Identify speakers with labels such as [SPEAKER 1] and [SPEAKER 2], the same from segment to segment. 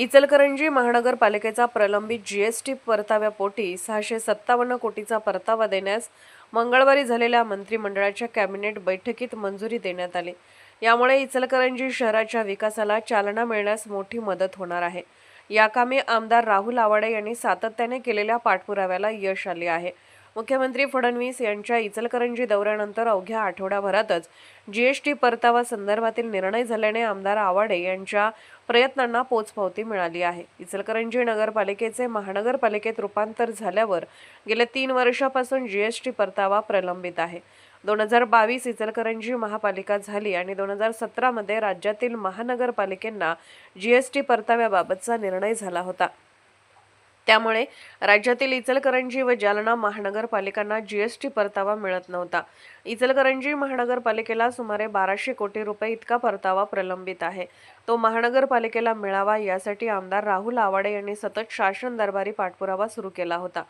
[SPEAKER 1] इचलकरंजी महानगरपालिकेचा प्रलंबित जीएसटी परताव्यापोटी सहाशे सत्तावन्न कोटीचा परतावा देण्यास मंगळवारी झालेल्या मंत्रिमंडळाच्या कॅबिनेट बैठकीत मंजुरी देण्यात आली. यामुळे इचलकरंजी शहराच्या विकासाला चालना मिळण्यास मोठी मदत होणार आहे. या कामी आमदार राहुल आवाडे यांनी सातत्याने केलेल्या पाठपुराव्याला यश आले आहे. मुख्यमंत्री फडणवीस यांच्या इचलकरंजी दौऱ्यानंतर अवघ्या आठवड्याभरातच जीएसटी परतावा संदर्भातील निर्णय झाल्याने आमदार आवाडे यांच्या प्रयत्नांना पोचपावती मिळाली आहे. इचलकरंजी नगरपालिकेचे महानगरपालिकेत रूपांतर झाल्यावर गेल्या तीन वर्षापासून जीएसटी परतावा प्रलंबित आहे. दोन हजार बावीस इचलकरंजी महापालिका झाली आणि दोन हजार सतरामध्ये राज्यातील महानगरपालिकेंना जीएसटी परताव्याबाबतचा निर्णय झाला होता. त्यामुळे राज्यातील इचलकरंजी व जालना महानगरपालिकांना जीएसटी परतावा मिळत नव्हता. इचलकरंजी महानगरपालिकेला सुमारे बाराशे कोटी रुपये इतका परतावा प्रलंबित आहे. तो महानगरपालिकेला मिळावा यासाठी आमदार राहुल आवाडे यांनी सतत शासन दरबारी पाठपुरावा सुरू केला होता.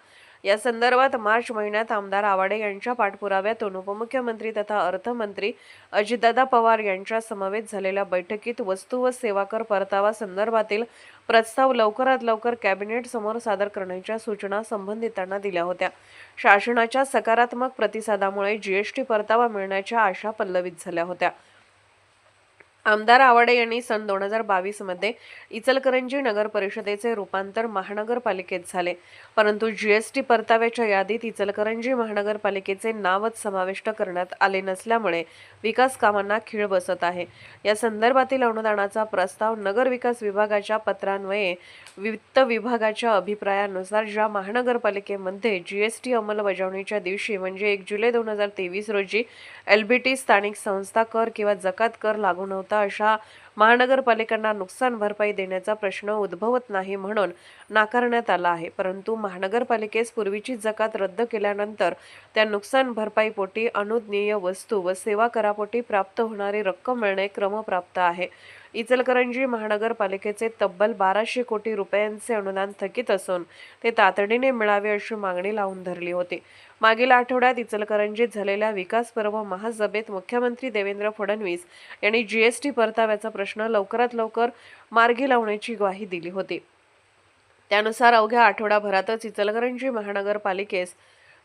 [SPEAKER 1] या संदर्भात मार्च महिन्यात आमदार आवाडे यांच्या पाठपुराव्यातून उपमुख्यमंत्री तथा अर्थमंत्री अजितदादा पवार यांच्या समवेत झालेल्या बैठकीत वस्तू व सेवा कर परतावा संदर्भातील प्रस्ताव लवकरात लवकर कॅबिनेट समोर सादर करण्याच्या सूचना संबंधितांना दिल्या होत्या. शासनाच्या सकारात्मक प्रतिसादामुळे जीएसटी परतावा मिळण्याच्या आशा पल्लवित झाल्या होत्या. आमदार आवाडे यांनी सन दोन हजार बावीसमध्ये इचलकरंजी नगर परिषदेचे रूपांतर महानगरपालिकेत झाले. परंतु जीएसटी परताव्याच्या यादीत इचलकरंजी महानगरपालिकेचे नावच समाविष्ट करण्यात आले नसल्यामुळे विकास कामांना खीळ बसत आहे. या संदर्भातील अनुदानाचा प्रस्ताव नगर विकास विभागाच्या पत्रान्वये वित्त विभागाच्या अभिप्रायानुसार ज्या महानगरपालिकेमध्ये जीएसटी अंमलबजावणीच्या दिवशी म्हणजे एक जुलै दोन हजार तेवीस रोजी एलबीटी स्थानिक संस्था कर किंवा जकात कर लागू नव्हता अशा महानगरपालिकांना नुकसान भरपाई देण्याचा प्रश्न उद्भवत नाही म्हणून नाकारण्यात आला आहे. परंतु महानगरपालिकेस पूर्वीची जकात रद्द केल्यानंतर त्या नुकसान भरपाईपोटी अनुज्ञेय वस्तू व सेवा करापोटी प्राप्त होणारी रक्कम मिळणे क्रमप्राप्त आहे. इचलकरंजी महानगरपालिकेचे तब्बल बाराशे कोटी रुपयांचे अनुदान थकीत असून ते तातडीने मिळावे अशी मागणी लावून धरली होती. मागील आठवड्यात इचलकरंजीत झालेल्या विकास पर्व महासभेत मुख्यमंत्री देवेंद्र फडणवीस यांनी जीएसटी परताव्याचा प्रश्न लवकरात लवकर मार्गी लावण्याची ग्वाही दिली होती. त्यानुसार अवघ्या आठवडाभरातच इचलकरंजी महानगरपालिकेस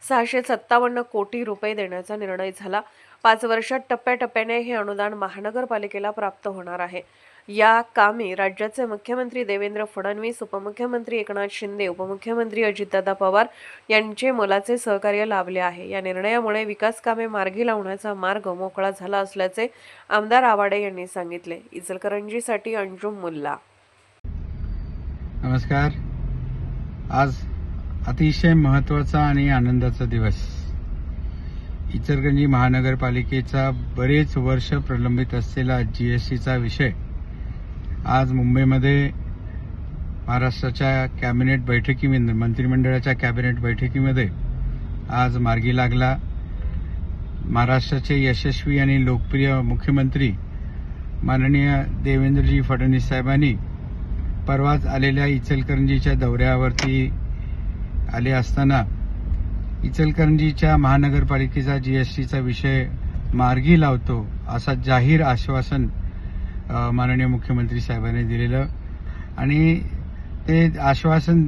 [SPEAKER 1] सहाशे सत्तावन्न कोटी रुपये देण्याचा निर्णय झाला. पाच वर्षात टप्प्याटप्प्याने हे अनुदान महानगरपालिकेला प्राप्त होणार आहे. या कामी राज्याचे मुख्यमंत्री देवेंद्र फडणवीस उपमुख्यमंत्री एकनाथ शिंदे उपमुख्यमंत्री अजितदादा पवार यांचे मोलाचे सहकार्य लाभले आहे. या निर्णयामुळे विकास कामे मार्गी लावण्याचा मार्ग मोकळा झाला असल्याचे आमदार आवाडे यांनी सांगितले. इचलकरंजीसाठी अंजुम मुल्ला.
[SPEAKER 2] नमस्कार. आज अतिशय महत्त्वाचा आणि आनंदाचा दिवस. इचलकरंजी महानगरपालिकेचा बरेच वर्ष प्रलंबित असलेला जीएसटीचा विषय. आज मुंबईमध्ये महाराष्ट्राच्या कॅबिनेट बैठकीमध्ये मंत्रिमंडळाच्या कॅबिनेट बैठकीमध्ये आज मार्गी लागला. महाराष्ट्राचे यशस्वी आणि लोकप्रिय मुख्यमंत्री माननीय देवेंद्रजी फडणवीस साहेबांनी परवाच आलेल्या इचलकरंजीच्या दौऱ्यावरती आले असताना इचलकरंजीच्या महानगरपालिकेचा जीएसटीचा विषय मार्गी लावतो असा जाहीर आश्वासन माननीय मुख्यमंत्री साहेबांनी दिलेलं. आणि ते आश्वासन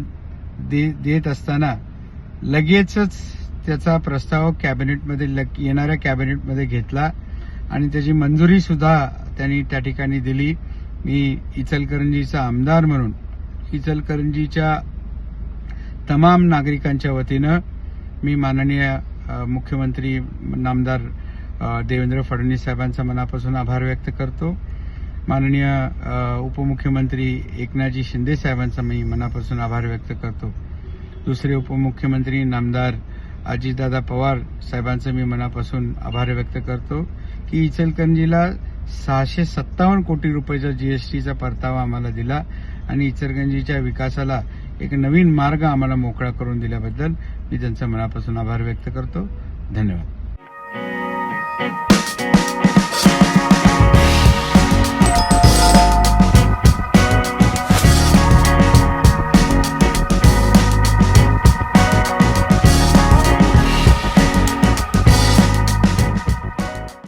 [SPEAKER 2] दे देत असताना लगेचच त्याचा प्रस्ताव कॅबिनेटमध्ये लग- येणाऱ्या कॅबिनेटमध्ये घेतला आणि त्याची मंजुरी सुद्धा त्यांनी त्या ठिकाणी दिली. मी इचलकरंजीचा आमदार म्हणून इचलकरंजीच्या तमाम नागरिकांच्या वतीनं मी माननीय मुख्यमंत्री नामदार देवेंद्र फडणवीस साहेबांचा मनापासून आभार व्यक्त करतो. माननीय उपमुख्यमंत्री एकनाथजी शिंदे साहेबांचा मी मनापासून आभार व्यक्त करतो. दुसरे उपमुख्यमंत्री नामदार अजितदादा पवार साहेबांचं मी मनापासून आभार व्यक्त करतो की इचलकरंजीला सहाशे सत्तावन्न कोटी रुपयाचा जीएसटीचा परतावा आम्हाला दिला आणि इचलकरंजीच्या विकासाला एक नवीन मार्ग आम्हाला मोकळा करून दिल्याबद्दल मी त्यांचा मनापासून आभार व्यक्त करतो. धन्यवाद.